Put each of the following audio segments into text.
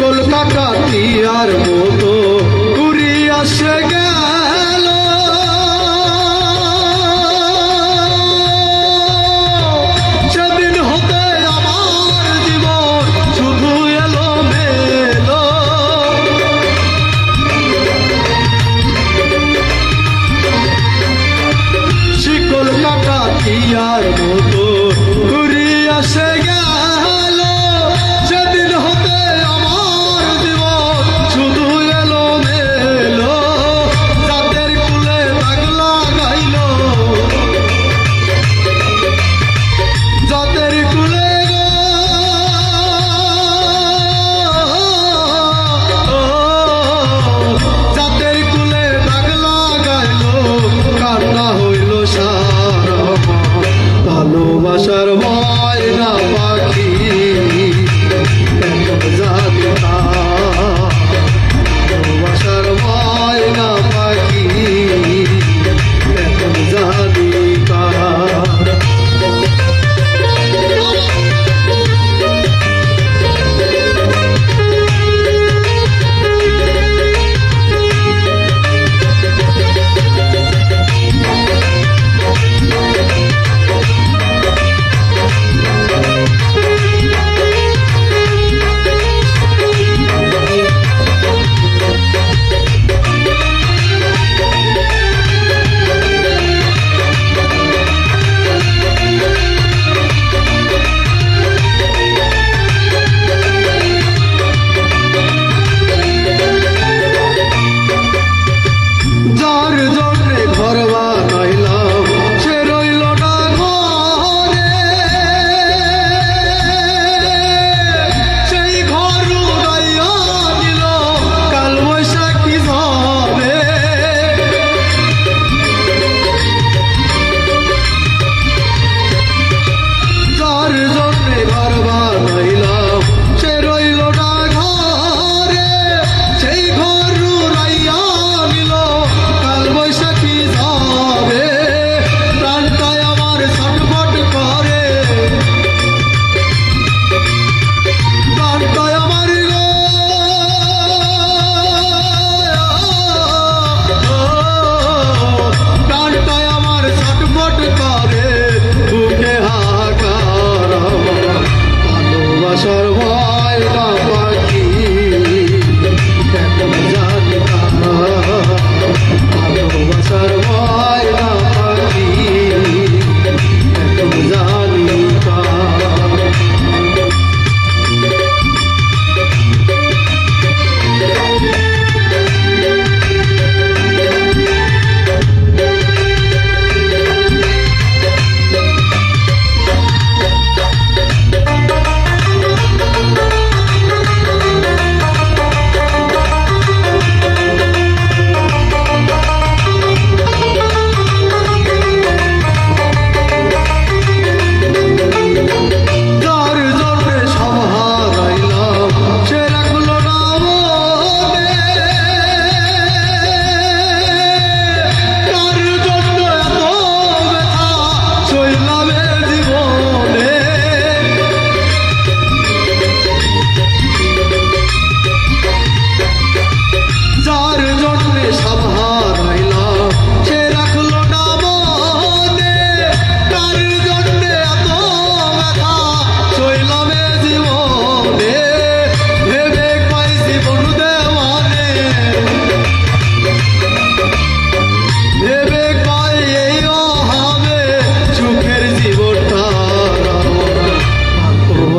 পাগল কাকাতিয়ার মতো ঘুরি সে গেল। সেদিন হতে আমার জীবন শুধু এলো মেলো শিকল কাকাতিয়ার মতো ঘুরি সে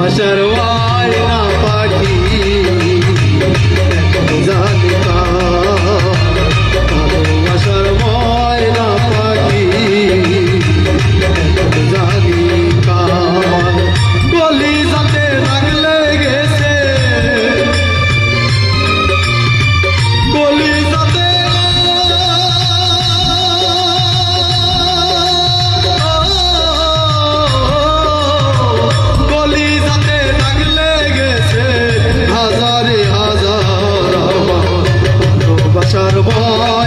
I Ashara হাজারে